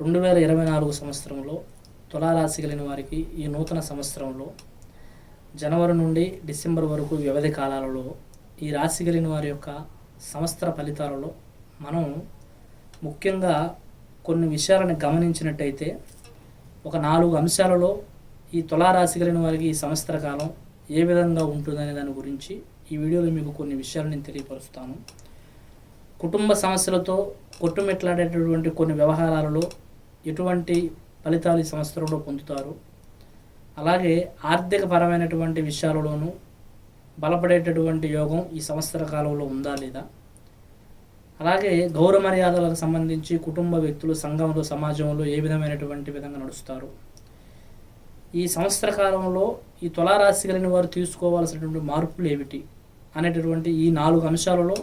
రెండు వేల ఇరవై నాలుగు సంవత్సరంలో తులారాశి కలిగిన వారికి ఈ నూతన సంవత్సరంలో జనవరి నుండి డిసెంబర్ వరకు వ్యవధి కాలాలలో ఈ రాశి కలిగిన వారి యొక్క సంవత్సర ఫలితాలలో మనం ముఖ్యంగా కొన్ని విషయాలను గమనించినట్టయితే ఒక నాలుగు అంశాలలో ఈ తులారాశి కలిగిన వారికి ఈ సంవత్సర కాలం ఏ విధంగా ఉంటుందనే దాని గురించి ఈ వీడియోలో మీకు కొన్ని విషయాలు నేను తెలియపరుస్తాను. కుటుంబ సమస్యలతో కొట్టుమిట్లాడేటటువంటి కొన్ని వ్యవహారాలలో ఎటువంటి ఫలితాలు ఈ సంవత్సరంలో పొందుతారు. అలాగే ఆర్థిక పరమైనటువంటి విషయాలలోనూ బలపడేటటువంటి యోగం ఈ సంవత్సర కాలంలో ఉందా లేదా? అలాగే గౌరవ మర్యాదలకు సంబంధించి కుటుంబ వ్యక్తులు సంఘంలో సమాజంలో ఏ విధమైనటువంటి విధంగా నడుస్తారు? ఈ సంవత్సర కాలంలో ఈ తులారాశి కలిగిన వారు తీసుకోవాల్సినటువంటి మార్పులు ఏమిటి? అనేటటువంటి ఈ నాలుగు అంశాలలో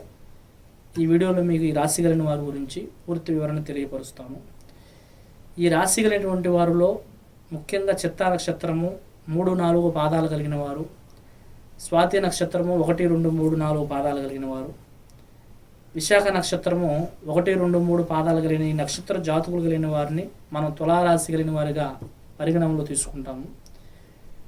ఈ వీడియోలో మీకు ఈ రాశి కలిగిన వారి గురించి పూర్తి వివరణ తెలియపరుస్తాను ఈ రాశి కలిగినటువంటి వారిలో ముఖ్యంగా చిత్తా నక్షత్రము మూడు నాలుగు పాదాలు కలిగిన వారు స్వాతి నక్షత్రము ఒకటి రెండు మూడు నాలుగు పాదాలు కలిగిన వారు విశాఖ నక్షత్రము ఒకటి రెండు మూడు పాదాలు కలిగిన ఈ నక్షత్ర జాతకులు కలిగిన వారిని మనం తులారాశి కలిగిన వారిగా పరిగణనలో తీసుకుంటాము.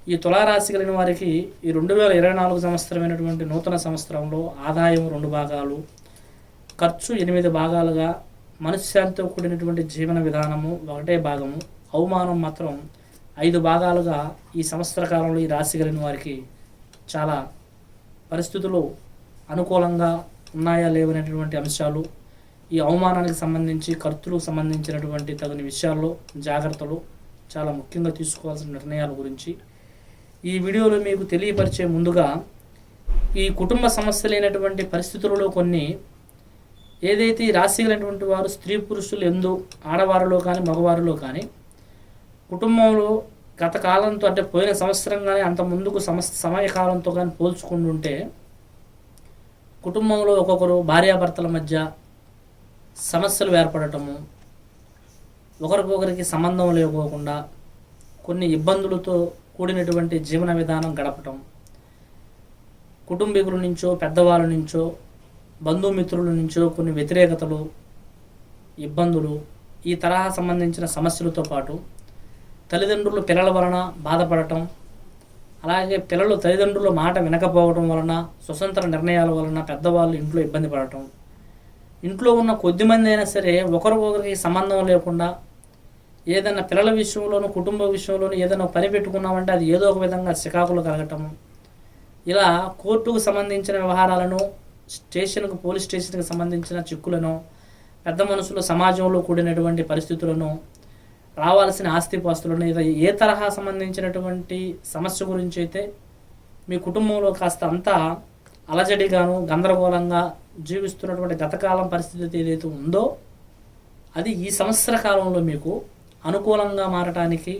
ఈ తులారాశి కలిగిన వారికి ఈ రెండు వేల ఇరవై నాలుగు సంవత్సరమైనటువంటి నూతన సంవత్సరంలో ఆదాయం రెండు భాగాలు ఖర్చు ఎనిమిది భాగాలుగా మనశ్శాంతితో కూడినటువంటి జీవన విధానము ఒకటే భాగము. అవమానం మాత్రం ఐదు భాగాలుగా ఈ సంవత్సర కాలంలో ఈ రాశి కలిగిన వారికి చాలా పరిస్థితులు అనుకూలంగా ఉన్నాయా లేవనేటువంటి అంశాలు ఈ అవమానానికి సంబంధించి ఖర్చులకు సంబంధించినటువంటి తగిన విషయాల్లో జాగ్రత్తలు చాలా ముఖ్యంగా తీసుకోవాల్సిన నిర్ణయాల గురించి ఈ వీడియోలో మీకు తెలియపరిచే ముందుగా ఈ కుటుంబ సమస్యలైనటువంటి పరిస్థితులలో కొన్ని ఏదైతే ఈ రాశి కలిగినటువంటి వారు స్త్రీ పురుషులు ఎందు ఆడవారిలో కానీ మగవారిలో కానీ కుటుంబంలో గత కాలంతో అంటే పోయిన సంవత్సరం కానీ అంత ముందుకు సమస్ సమయకాలంతో కానీ పోల్చుకుంటుంటే కుటుంబంలో ఒక్కొక్కరు భార్యాభర్తల మధ్య సమస్యలు ఏర్పడటము ఒకరికొకరికి సంబంధం లేకోకుండా కొన్ని ఇబ్బందులతో కూడినటువంటి జీవన విధానం గడపటం కుటుంబీకుల నుంచో పెద్దవాళ్ళ నుంచో బంధుమిత్రుల నుంచో కొన్ని వ్యతిరేకతలు ఇబ్బందులు ఈ తరహా సంబంధించిన సమస్యలతో పాటు తల్లిదండ్రులు పిల్లల వలన బాధపడటం అలాగే పిల్లలు తల్లిదండ్రుల మాట వినకపోవడం వలన స్వతంత్ర నిర్ణయాల వలన పెద్దవాళ్ళు ఇంట్లో ఇబ్బంది పడటం. ఇంట్లో ఉన్న కొద్ది మంది అయినా సరే ఒకరికొకరికి సంబంధం లేకుండా ఏదైనా పిల్లల విషయంలోనూ కుటుంబ విషయంలోనూ ఏదైనా పని పెట్టుకున్నామంటే అది ఏదో ఒక విధంగా చికాకులు కలగటము. ఇలా కోర్టుకు సంబంధించిన వ్యవహారాలను స్టేషన్కు పోలీస్ స్టేషన్కి సంబంధించిన చిక్కులను పెద్ద మనుషులు సమాజంలో కూడినటువంటి పరిస్థితులను రావాల్సిన ఆస్తిపాస్తులను ఇలా ఏ తరహా సంబంధించినటువంటి సమస్య గురించి అయితే మీ కుటుంబంలో కాస్త అంతా అలజడిగాను గందరగోళంగా జీవిస్తున్నటువంటి గతకాలం పరిస్థితి ఏదైతే ఉందో అది ఈ సంవత్సర కాలంలో మీకు అనుకూలంగా మారటానికి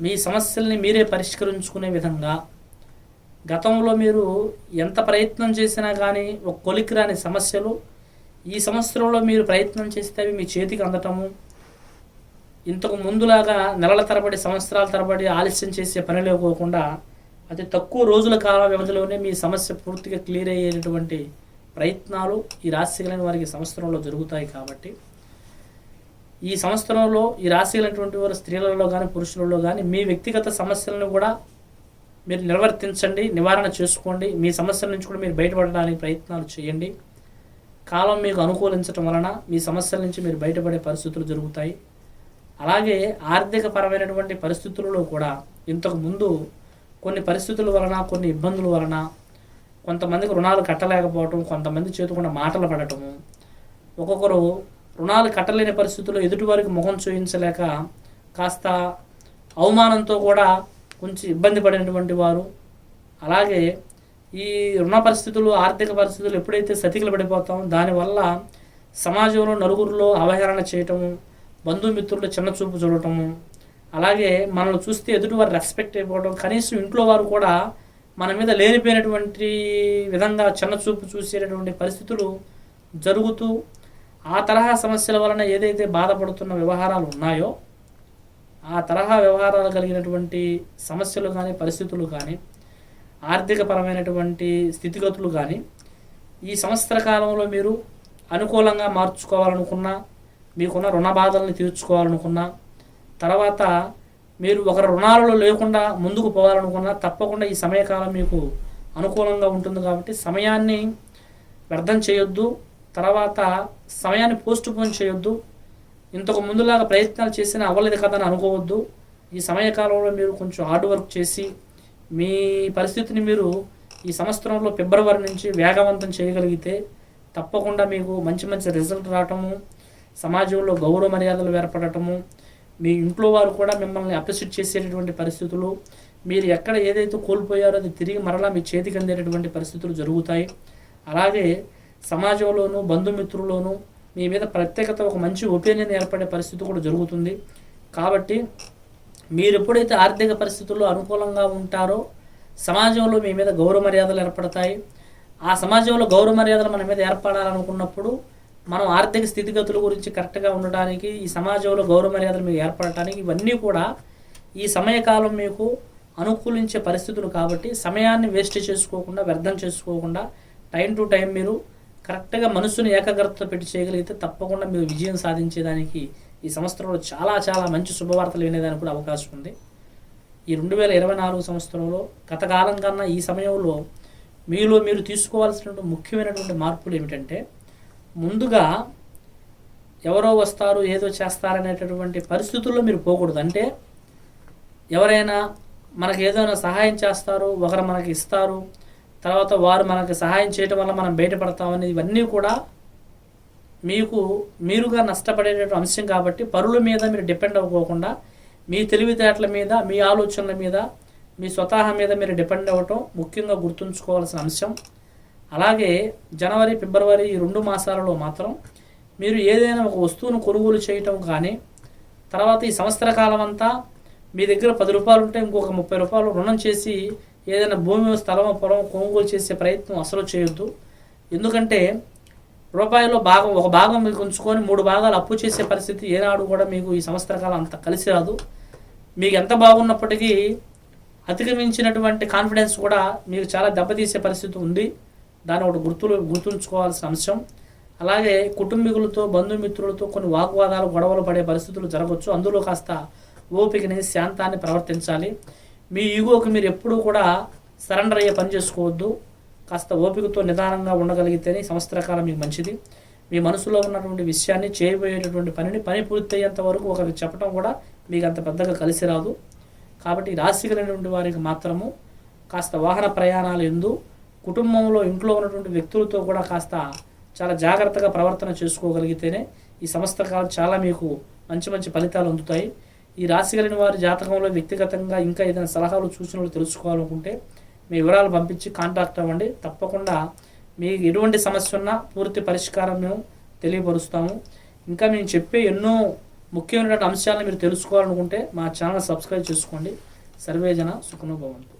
మీ సమస్యల్ని మీరే పరిష్కరించుకునే విధంగా గతంలో మీరు ఎంత ప్రయత్నం చేసినా కానీ ఒక కొలికి రాని సమస్యలు ఈ సంవత్సరంలో మీరు ప్రయత్నం చేస్తే అవి మీ చేతికి అందటము ఇంతకు ముందులాగా నెలల తరబడి సంవత్సరాల తరబడి ఆలస్యం చేసే పని లేకోకుండా అతి తక్కువ రోజుల కాల వ్యవధిలోనే మీ సమస్య పూర్తిగా క్లియర్ అయ్యేటటువంటి ప్రయత్నాలు ఈ రాశిగలైన వారికి సంవత్సరంలో జరుగుతాయి కాబట్టి. ఈ సంవత్సరంలో ఈ రాశిగలైనటువంటి వారు స్త్రీలలో కానీ పురుషులలో కానీ మీ వ్యక్తిగత సమస్యలను కూడా మీరు నిర్వర్తించండి నివారణ చేసుకోండి. మీ సమస్యల నుంచి కూడా మీరు బయటపడడానికి ప్రయత్నాలు చేయండి. కాలం మీకు అనుకూలించటం వలన మీ సమస్యల నుంచి మీరు బయటపడే పరిస్థితులు జరుగుతాయి. అలాగే ఆర్థిక పరమైనటువంటి పరిస్థితులలో కూడా ఇంతకు ముందు కొన్ని పరిస్థితుల వలన కొన్ని ఇబ్బందుల వలన కొంతమందికి రుణాలు కట్టలేకపోవటం కొంతమంది చేతుకుండా మాటలు పడటము ఒక్కొక్కరు రుణాలు కట్టలేని పరిస్థితుల్లో ఎదుటివారికి ముఖం చూపించలేక కాస్త అవమానంతో కూడా కొంచెం ఇబ్బంది పడినటువంటి వారు. అలాగే ఈ రుణ పరిస్థితులు ఆర్థిక పరిస్థితులు ఎప్పుడైతే సతికిలు పడిపోతామో దానివల్ల సమాజంలో నలుగురిలో అవహేళన చేయటము బంధుమిత్రులు చిన్న చూపు చూడటము అలాగే మనల్ని చూస్తే ఎదుటి వారు రెస్పెక్ట్ అయిపోవటం కనీసం ఇంట్లో వారు కూడా మన మీద లేనిపోయినటువంటి విధంగా చిన్న చూపు చూసేటటువంటి పరిస్థితులు జరుగుతూ ఆ తరహా సమస్యల వలన ఏదైతే బాధపడుతున్న వ్యవహారాలు ఉన్నాయో ఆ తరహా వ్యవహారాలు కలిగినటువంటి సమస్యలు కానీ పరిస్థితులు కానీ ఆర్థికపరమైనటువంటి స్థితిగతులు కానీ ఈ సంవత్సర కాలంలో మీరు అనుకూలంగా మార్చుకోవాలనుకున్నా మీకున్న రుణ బాధల్ని తీర్చుకోవాలనుకున్నా తర్వాత మీరు ఒకరి రుణాలలో లేకుండా ముందుకు పోవాలనుకున్నా తప్పకుండా ఈ సమయకాలం మీకు అనుకూలంగా ఉంటుంది కాబట్టి సమయాన్ని వ్యర్థం చేయొద్దు. తర్వాత సమయాన్ని పోస్ట్ పోన్ చేయొద్దు. ఇంతకు ముందులాగా ప్రయత్నాలు చేసినా అవ్వలేదు కదా అని అనుకోవద్దు. ఈ సమయకాలంలో మీరు కొంచెం హార్డ్ వర్క్ చేసి మీ పరిస్థితిని మీరు ఈ సంవత్సరంలో ఫిబ్రవరి నుంచి వేగవంతం చేయగలిగితే తప్పకుండా మీకు మంచి మంచి రిజల్ట్ రావటము సమాజంలో గౌరవ మర్యాదలు ఏర్పడటము మీ ఇంట్లో వారు కూడా మిమ్మల్ని అప్రిషియేట్ చేసేటటువంటి పరిస్థితులు మీరు ఎక్కడ ఏదైతే కోల్పోయారో అది తిరిగి మరలా మీ చేతికి అందేటటువంటి పరిస్థితులు జరుగుతాయి. అలాగే సమాజంలోనూ బంధుమిత్రుల్లోనూ మీ మీద ప్రత్యేకత ఒక మంచి ఒపీనియన్ ఏర్పడే పరిస్థితి కూడా జరుగుతుంది. కాబట్టి మీరు ఎప్పుడైతే ఆర్థిక పరిస్థితుల్లో అనుకూలంగా ఉంటారో సమాజంలో మీ మీద గౌరవ మర్యాదలు ఏర్పడతాయి. ఆ సమాజంలో గౌరవ మర్యాదలు మన మీద ఏర్పడాలనుకున్నప్పుడు మనం ఆర్థిక స్థితిగతుల గురించి కరెక్ట్గా ఉండడానికి ఈ సమాజంలో గౌరవ మర్యాదలు మీకు ఏర్పడటానికి ఇవన్నీ కూడా ఈ సమయకాలం మీకు అనుకూలించే పరిస్థితులు కాబట్టి సమయాన్ని వేస్ట్ చేసుకోకుండా వ్యర్థం చేసుకోకుండా టైం టు టైం మీరు కరెక్ట్గా మనసుని ఏకాగ్రతతో పెట్టి చేయగలిగితే తప్పకుండా మీరు విజయం సాధించేదానికి ఈ సంవత్సరంలో చాలా చాలా మంచి శుభవార్తలు వినేదానికి కూడా అవకాశం ఉంది. ఈ రెండు వేల ఇరవై నాలుగు సంవత్సరంలో గత కాలం కన్నా ఈ సమయంలో మీలో మీరు తీసుకోవాల్సినటువంటి ముఖ్యమైనటువంటి మార్పులు ఏమిటంటే ముందుగా ఎవరో వస్తారు ఏదో చేస్తారనేటటువంటి పరిస్థితుల్లో మీరు పోకూడదు. అంటే ఎవరైనా మనకి ఏదైనా సహాయం చేస్తారు ఒకరు మనకి ఇస్తారు తర్వాత వారు మనకి సహాయం చేయటం వల్ల మనం బయటపడతామని ఇవన్నీ కూడా మీకు మీరుగా నష్టపడేటటువంటి అంశం కాబట్టి పరుల మీద మీరు డిపెండ్ అవ్వకోకుండా మీ తెలివితేటల మీద మీ ఆలోచనల మీద మీ స్వతహా మీద మీరు డిపెండ్ అవ్వటం ముఖ్యంగా గుర్తుంచుకోవాల్సిన అంశం. అలాగే జనవరి ఫిబ్రవరి ఈ రెండు మాసాలలో మాత్రం మీరు ఏదైనా ఒక వస్తువును కొనుగోలు చేయటం కానీ తర్వాత ఈ సంవత్సర కాలం అంతా మీ దగ్గర పది రూపాయలు ఉంటే ఇంకొక ముప్పై రూపాయలు రుణం చేసి ఏదైనా భూమి స్థలం పొలం కొనుగోలు చేసే ప్రయత్నం అసలు చేయొద్దు. ఎందుకంటే రూపాయలో భాగం ఒక భాగం మీకు ఉంచుకొని మూడు భాగాలు అప్పు చేసే పరిస్థితి ఏనాడు కూడా మీకు ఈ సంవత్సర కాలం అంత కలిసి రాదు. మీకు ఎంత బాగున్నప్పటికీ అతిక్రమించినటువంటి కాన్ఫిడెన్స్ కూడా మీకు చాలా దెబ్బతీసే పరిస్థితి ఉంది. దాన్ని ఒకటి గుర్తులు గుర్తుంచుకోవాల్సిన అంశం. అలాగే కుటుంబీకులతో బంధుమిత్రులతో కొన్ని వాగ్వాదాలు గొడవలు పడే పరిస్థితులు జరగవచ్చు అందులో కాస్త ఓపికని శాంతాన్ని ప్రవర్తించాలి. మీ ఈగోకి మీరు ఎప్పుడూ కూడా సరెండర్ అయ్యే పని చేసుకోవద్దు. కాస్త ఓపికతో నిదానంగా ఉండగలిగితేనే సంవత్సర కాలం మీకు మంచిది. మీ మనసులో ఉన్నటువంటి విషయాన్ని చేయబోయేటటువంటి పనిని పని పూర్తయ్యేంత వరకు ఒకరికి చెప్పడం కూడా మీకు అంత పెద్దగా కలిసి రాదు. కాబట్టి ఈ రాశి కలిగినటువంటి వారికి మాత్రము కాస్త వాహన ప్రయాణాలు ఎందు కుటుంబంలో ఇంట్లో ఉన్నటువంటి వ్యక్తులతో కూడా కాస్త చాలా జాగ్రత్తగా ప్రవర్తన చేసుకోగలిగితేనే ఈ సంవత్సర కాలం చాలా మీకు మంచి మంచి ఫలితాలు అందుతాయి. ఈ రాశి కలిగిన వారి జాతకంలో వ్యక్తిగతంగా ఇంకా ఏదైనా సలహాలు సూచనలు తెలుసుకోవాలనుకుంటే మీ వివరాలు పంపించి కాంటాక్ట్ అవ్వండి. తప్పకుండా మీకు ఎటువంటి సమస్య ఉన్నా పూర్తి పరిష్కారం మేము తెలియపరుస్తాము. ఇంకా మేము చెప్పే ఎన్నో ముఖ్యమైనటువంటి అంశాలను మీరు తెలుసుకోవాలనుకుంటే మా ఛానల్ సబ్స్క్రైబ్ చేసుకోండి. సర్వేజన సుఖనుభవంతు